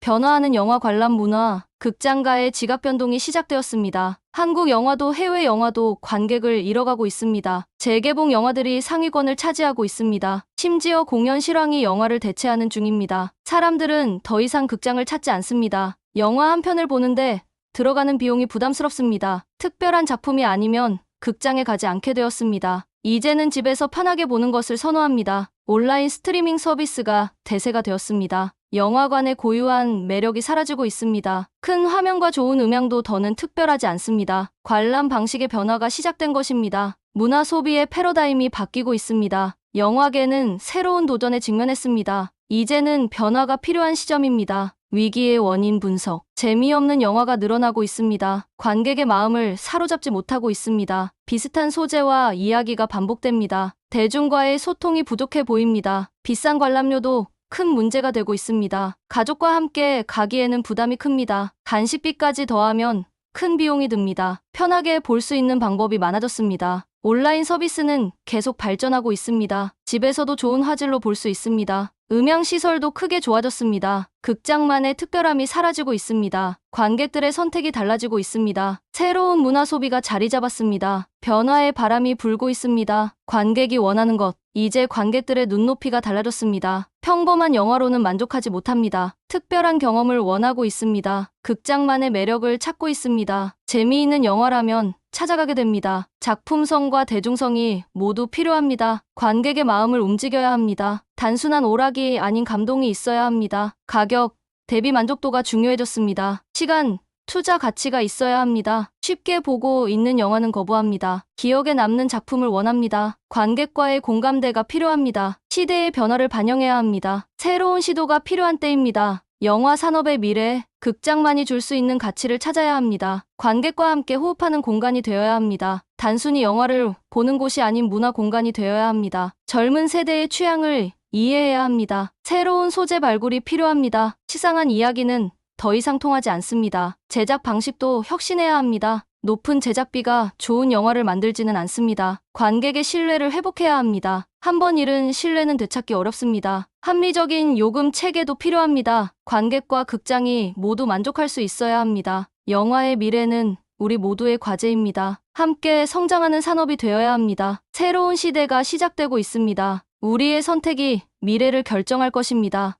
변화하는 영화 관람 문화, 극장가의 지각 변동이 시작되었습니다. 한국 영화도 해외 영화도 관객을 잃어가고 있습니다. 재개봉 영화들이 상위권을 차지하고 있습니다. 심지어 공연 실황이 영화를 대체하는 중입니다. 사람들은 더 이상 극장을 찾지 않습니다. 영화 한 편을 보는데 들어가는 비용이 부담스럽습니다. 특별한 작품이 아니면 극장에 가지 않게 되었습니다. 이제는 집에서 편하게 보는 것을 선호합니다. 온라인 스트리밍 서비스가 대세가 되었습니다. 영화관의 고유한 매력이 사라지고 있습니다. 큰 화면과 좋은 음향도 더는 특별하지 않습니다. 관람 방식의 변화가 시작된 것입니다. 문화 소비의 패러다임이 바뀌고 있습니다. 영화계는 새로운 도전에 직면했습니다. 이제는 변화가 필요한 시점입니다. 위기의 원인 분석. 재미없는 영화가 늘어나고 있습니다. 관객의 마음을 사로잡지 못하고 있습니다. 비슷한 소재와 이야기가 반복됩니다. 대중과의 소통이 부족해 보입니다. 비싼 관람료도 큰 문제가 되고 있습니다. 가족과 함께 가기에는 부담이 큽니다. 간식비까지 더하면 큰 비용이 듭니다. 편하게 볼 수 있는 방법이 많아졌습니다. 온라인 서비스는 계속 발전하고 있습니다. 집에서도 좋은 화질로 볼 수 있습니다. 음향 시설도 크게 좋아졌습니다. 극장만의 특별함이 사라지고 있습니다. 관객들의 선택이 달라지고 있습니다. 새로운 문화 소비가 자리 잡았습니다. 변화의 바람이 불고 있습니다. 관객이 원하는 것. 이제 관객들의 눈높이가 달라졌습니다. 평범한 영화로는 만족하지 못합니다. 특별한 경험을 원하고 있습니다. 극장만의 매력을 찾고 있습니다. 재미있는 영화라면 찾아가게 됩니다. 작품성과 대중성이 모두 필요합니다. 관객의 마음을 움직여야 합니다. 단순한 오락이 아닌 감동이 있어야 합니다. 가격, 대비 만족도가 중요해졌습니다. 시간, 투자 가치가 있어야 합니다. 쉽게 보고 있는 영화는 거부합니다. 기억에 남는 작품을 원합니다. 관객과의 공감대가 필요합니다. 시대의 변화를 반영해야 합니다. 새로운 시도가 필요한 때입니다. 영화 산업의 미래, 극장만이 줄 수 있는 가치를 찾아야 합니다. 관객과 함께 호흡하는 공간이 되어야 합니다. 단순히 영화를 보는 곳이 아닌 문화 공간이 되어야 합니다. 젊은 세대의 취향을 이해해야 합니다. 새로운 소재 발굴이 필요합니다. 치상한 이야기는 더 이상 통하지 않습니다. 제작 방식도 혁신해야 합니다. 높은 제작비가 좋은 영화를 만들지는 않습니다. 관객의 신뢰를 회복해야 합니다. 한번 잃은 신뢰는 되찾기 어렵습니다. 합리적인 요금 체계도 필요합니다. 관객과 극장이 모두 만족할 수 있어야 합니다. 영화의 미래는 우리 모두의 과제입니다. 함께 성장하는 산업이 되어야 합니다. 새로운 시대가 시작되고 있습니다. 우리의 선택이 미래를 결정할 것입니다.